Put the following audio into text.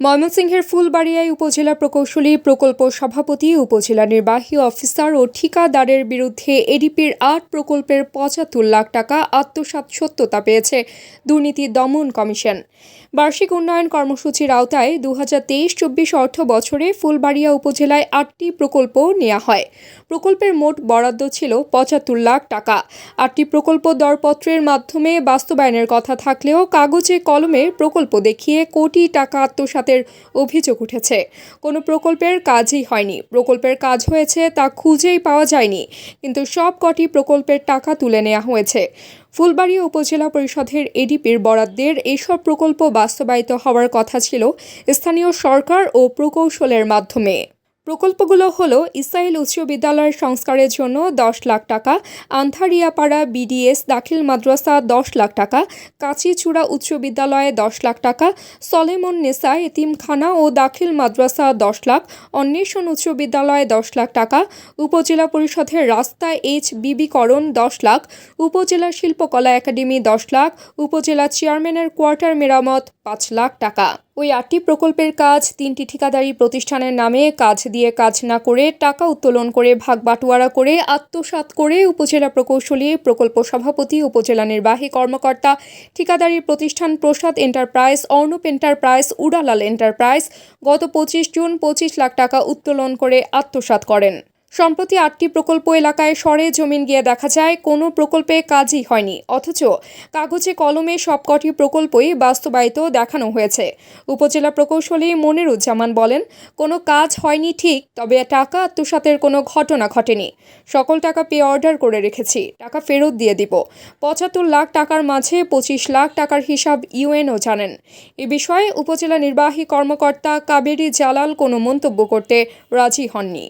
ময়মনসিংহের ফুলবাড়িয়ায় উপজেলা প্রকৌশলী, প্রকল্প সভাপতি, উপজেলা নির্বাহী অফিসার ও ঠিকাদারের বিরুদ্ধে এডিপির আট প্রকল্পের পঁচাত্তর লাখ টাকা আত্মসাৎ সত্যতা পেয়েছে দুর্নীতি দমন কমিশন। বার্ষিক উন্নয়ন কর্মসূচির আওতায় দু হাজার তেইশ চব্বিশ অর্থ বছরে ফুলবাড়িয়া উপজেলায় আটটি প্রকল্প নেওয়া হয়। প্রকল্পের মোট বরাদ্দ ছিল পঁচাত্তর লাখ টাকা। আটটি প্রকল্প দরপত্রের মাধ্যমে বাস্তবায়নের কথা থাকলেও কাগজে কলমে প্রকল্প দেখিয়ে কোটি টাকা আত্মসাতের অভিযোগ উঠেছে। কোনো প্রকল্পের কাজই হয়নি। প্রকল্পের কাজ হয়েছে তা খুঁজেই পাওয়া যায়নি। কিন্তু সব কটি প্রকল্পের টাকা তুলে নেওয়া হয়েছে। ফুলবাড়িয়া উপজেলা পরিষদের এডিপির বরাদ্দের এইসব প্রকল্প বাস্তবায়িত হওয়ার কথা ছিল স্থানীয় সরকার ও প্রকৌশলের মাধ্যমে। প্রকল্পগুলো হলো ইসরায়েল উচ্চ বিদ্যালয়ের সংস্কারের জন্য দশ লাখ টাকা আন্থারিয়াপাড়া বিডিএস দাখিল মাদ্রাসা দশ লাখ টাকা, কাঁচিচূড়া উচ্চ বিদ্যালয়ে দশ লাখ টাকা, সলেমন নেসা এতিমখানা ও দাখিল মাদ্রাসা দশ লাখ, অন্বেষণ উচ্চ বিদ্যালয়ে দশ লাখ টাকা, উপজেলা পরিষদের রাস্তা এইচ বিবিকরণ দশ লাখ, উপজেলা শিল্পকলা একাডেমি দশ লাখ, উপজেলা চেয়ারম্যানের কোয়ার্টার মেরামত পাঁচ লাখ টাকা। ওই আটটি প্রকল্পের কাজ তিনটি ঠিকাদারি প্রতিষ্ঠানের নামে কাজ দিয়ে কাজ না করে টাকা উত্তোলন করে ভাগ বাটোয়ারা করে আত্মসাৎ করে উপজেলা প্রকৌশলী, প্রকল্প সভাপতি, উপজেলা নির্বাহী কর্মকর্তা, ঠিকাদারি প্রতিষ্ঠান Prasad enterprise, Arnab enterprise, Uralal enterprise গত পঁচিশ জুন পঁচিশ লাখ টাকা উত্তোলন করে আত্মসাৎ করেন। সম্প্রতি আটটি প্রকল্প এলাকায় সরে জমিন গিয়ে দেখা যায়, কোনো প্রকল্পে কাজই হয়নি। অথচ কাগজে কলমে সবকটি প্রকল্পই বাস্তবায়িত দেখানো হয়েছে। উপজেলা প্রকৌশলী মনিরুজ্জামান বলেন, কোনো কাজ হয়নি ঠিক, তবে টাকা আত্মসাতের কোনো ঘটনা ঘটেনি। সকল টাকা পে অর্ডার করে রেখেছি, টাকা ফেরত দিয়ে দিব। পঁচাত্তর লাখ টাকার মাঝে পঁচিশ লাখ টাকার হিসাব ইউএনও জানেন। এ বিষয়ে উপজেলা নির্বাহী কর্মকর্তা কাবেরী জালাল কোনো মন্তব্য করতে রাজি হননি।